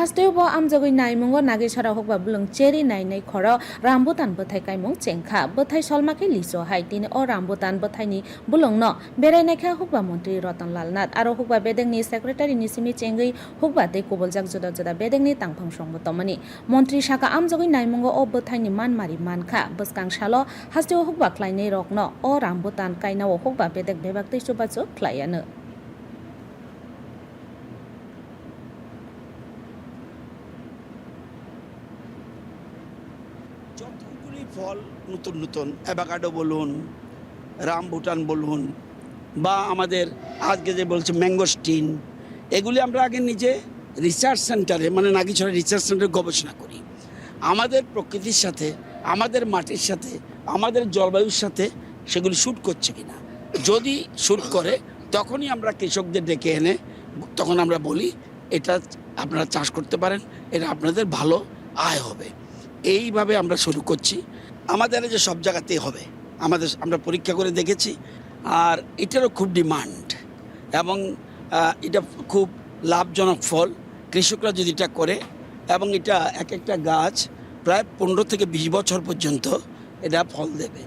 হাস্তেও ব আমজগৈ নাইমুঙ্গ নাগেশ্বরা হকবা বুলং চেরি নাইনাই খর। Rambutan বথাই কাইমুং চেংখা, বথাই সলমাকে লিসো high তিনি। ও রামবুতান বথাইনি বুলং ন। বেড়াইনাইখা হকবা মন্ত্রী রতনলাল নাথ। আরও হকবা বেদেংনি সেক্রেটারি নিসিমি চেঙ্গৈ হকবা তে কবলজাক জদা জদা বেদেংনি তাংফং সংব তমনি মন্ত্রী শাখা আমজগৈ নাইমুঙ্গ ও বথাইনি মানমারি মানখা বসকাং সালো হাস্তেও হকবা খ্লাইনাই রক ন। ও রামবুতান কাইনাও হকবা বেদেক বেবাক তৈসু বাচো খ্লাইয়ানো যতগুলি ফল নতুন নতুন অ্যাভাকাডো বলুন রামবুটান বলুন, বা আমাদের আজকে যে বলছে ম্যাঙ্গোস্টিন এগুলি আমরা আগে নিজে রিসার্চ সেন্টারে মানে নাগিছড়া রিসার্চ সেন্টারে গবেষণা করি। আমাদের প্রকৃতির সাথে, আমাদের মাটির সাথে, আমাদের জলবায়ুর সাথে সেগুলি শ্যুট করছে কিনা। যদি শ্যুট করে, তখনই আমরা কৃষকদের ডেকে এনে, তখন আমরা বলি, এটা আপনারা চাষ করতে পারেন, এটা আপনাদের ভালো আয় হবে। এইভাবে আমরা শুরু করছি। আমাদের যে সব জায়গাতেই হবে। আমাদের আমরা পরীক্ষা করে দেখেছি। আর এটারও খুব ডিমান্ড এবং এটা খুব লাভজনক ফল। কৃষকরা যদি এটা করে এবং এটা এক একটা গাছ প্রায় পনেরো থেকে বিশ বছর পর্যন্ত এটা ফল দেবে।